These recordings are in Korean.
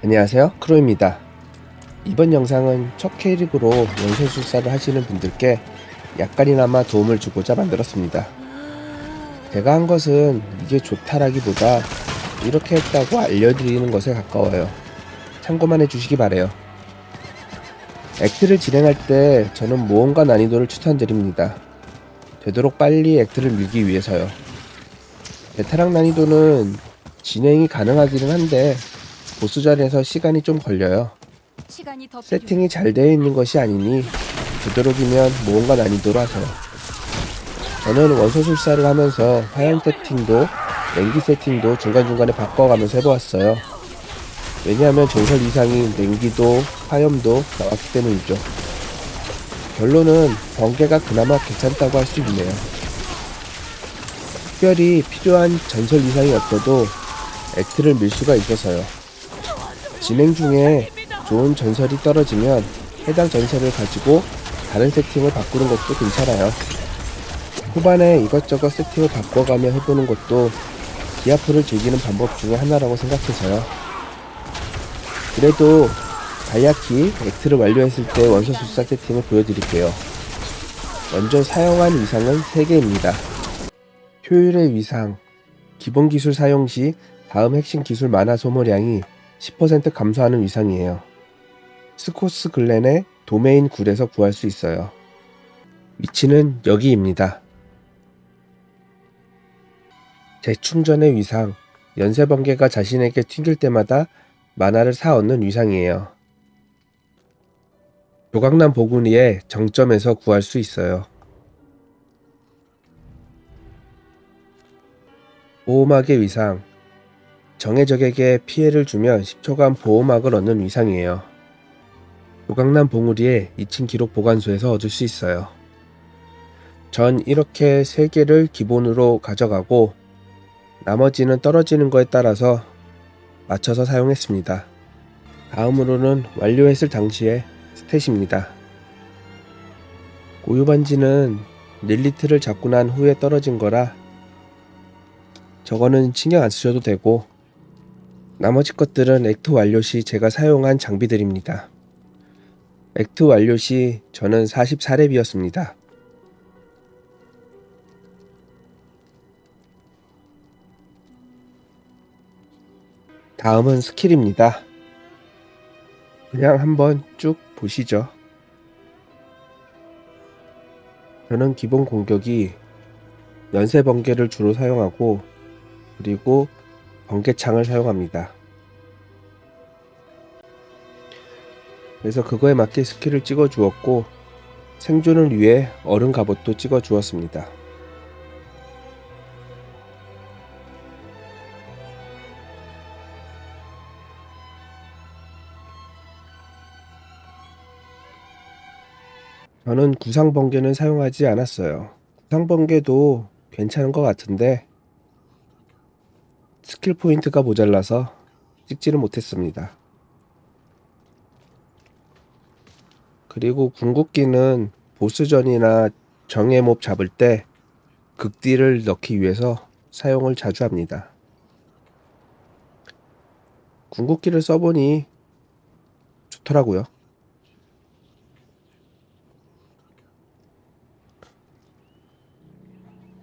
안녕하세요. 크로입니다. 이번 영상은 첫 캐릭으로 원소술사를 하시는 분들께 약간이나마 도움을 주고자 만들었습니다. 제가 한 것은 이게 좋다라기보다 이렇게 했다고 알려드리는 것에 가까워요. 참고만 해주시기 바래요. 액트를 진행할 때 저는 모험가 난이도를 추천드립니다. 되도록 빨리 액트를 밀기 위해서요. 베테랑 난이도는 진행이 가능하기는 한데 보스전에서 시간이 좀 걸려요. 세팅이 잘 되어 있는 것이 아니니 되도록이면 난이도로 하세요. 저는 원소 술사를 하면서 화염 세팅도 냉기 세팅도 중간중간에 바꿔가면서 해보았어요. 왜냐하면 전설 이상이 냉기도 화염도 나왔기 때문이죠. 결론은 번개가 그나마 괜찮다고 할 수 있네요. 특별히 필요한 전설 이상이 없어도 액트를 밀 수가 있어서요. 진행 중에 좋은 전설이 떨어지면 해당 전설을 가지고 다른 세팅을 바꾸는 것도 괜찮아요. 후반에 이것저것 세팅을 바꿔가며 해보는 것도 디아프를 즐기는 방법 중에 하나라고 생각해서요. 그래도 다이아키 액트를 완료했을 때 원소술사 세팅을 보여드릴게요. 먼저 사용한 위상은 3개입니다. 효율의 위상 기본 기술 사용 시 다음 핵심 기술 만화 소모량이 10% 감소하는 위상이에요. 스코스 글렌의 도메인 굴에서 구할 수 있어요. 위치는 여기입니다. 재충전의 위상 연쇄번개가 자신에게 튕길 때마다 만화를 사 얻는 위상이에요. 조각난 보구니의 정점에서 구할 수 있어요. 보호막의 위상 정의 적에게 피해를 주면 10초간 보호막을 얻는 위상이에요. 조각난 봉우리의 2층 기록 보관소에서 얻을 수 있어요. 전 이렇게 3개를 기본으로 가져가고 나머지는 떨어지는 거에 따라서 맞춰서 사용했습니다. 다음으로는 완료했을 당시의 스탯입니다. 고유 반지는 릴리트를 잡고 난 후에 떨어진 거라 저거는 신경 안 쓰셔도 되고 나머지 것들은 액트 완료 시 제가 사용한 장비들입니다. 액트 완료 시 저는 44렙이었습니다. 다음은 스킬입니다. 그냥 한번 쭉 보시죠. 저는 기본 공격이 연쇄 번개를 주로 사용하고 그리고 번개창을 사용합니다. 그래서 그거에 맞게 스킬을 찍어 주었고 생존을 위해 얼음 갑옷도 찍어 주었습니다. 저는 구상 번개는 사용하지 않았어요. 구상 번개도 괜찮은 것 같은데 스킬 포인트가 모자라서 찍지를 못했습니다. 그리고 궁극기는 보스전이나 정예 몹 잡을 때 극딜을 넣기 위해서 사용을 자주 합니다. 궁극기를 써보니 좋더라고요.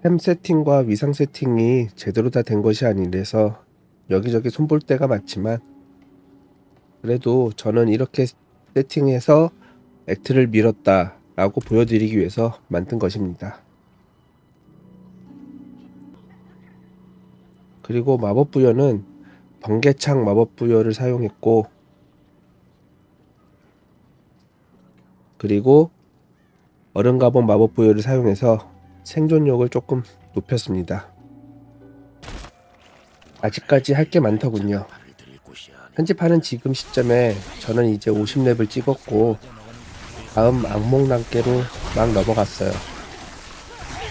햄 세팅과 위상 세팅이 제대로 다 된 것이 아니라서 여기저기 손볼 때가 많지만 그래도 저는 이렇게 세팅해서 액트를 밀었다 라고 보여드리기 위해서 만든 것입니다. 그리고 마법 부여는 번개창 마법 부여를 사용했고 그리고 얼음 가본 마법 부여를 사용해서 생존력을 조금 높였습니다. 아직까지 할 게 많더군요. 편집하는 지금 시점에 저는 이제 50렙을 찍었고 다음 악몽 단계로 막 넘어갔어요.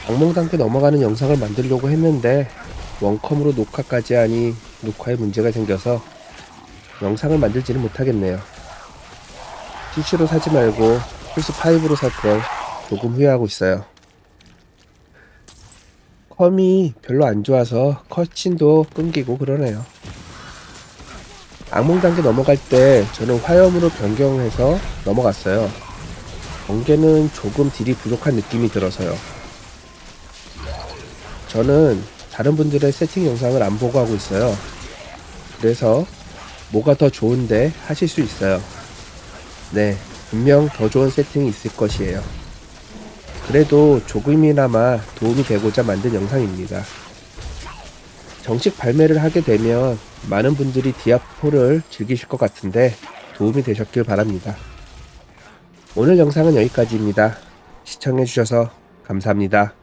악몽 단계 넘어가는 영상을 만들려고 했는데 원컴으로 녹화까지 하니 녹화에 문제가 생겨서 영상을 만들지는 못하겠네요. PC로 사지 말고 플스5로 살 걸 조금 후회하고 있어요. 컴이 별로 안 좋아서 컷신도 끊기고 그러네요. 악몽 단계 넘어갈 때 저는 화염으로 변경해서 넘어갔어요. 번개는 조금 딜이 부족한 느낌이 들어서요. 저는 다른 분들의 세팅 영상을 안 보고 하고 있어요. 그래서 뭐가 더 좋은데 하실 수 있어요. 네, 분명 더 좋은 세팅이 있을 것이에요. 그래도 조금이나마 도움이 되고자 만든 영상입니다. 정식 발매를 하게 되면 많은 분들이 디아포를 즐기실 것 같은데 도움이 되셨길 바랍니다. 오늘 영상은 여기까지입니다. 시청해주셔서 감사합니다.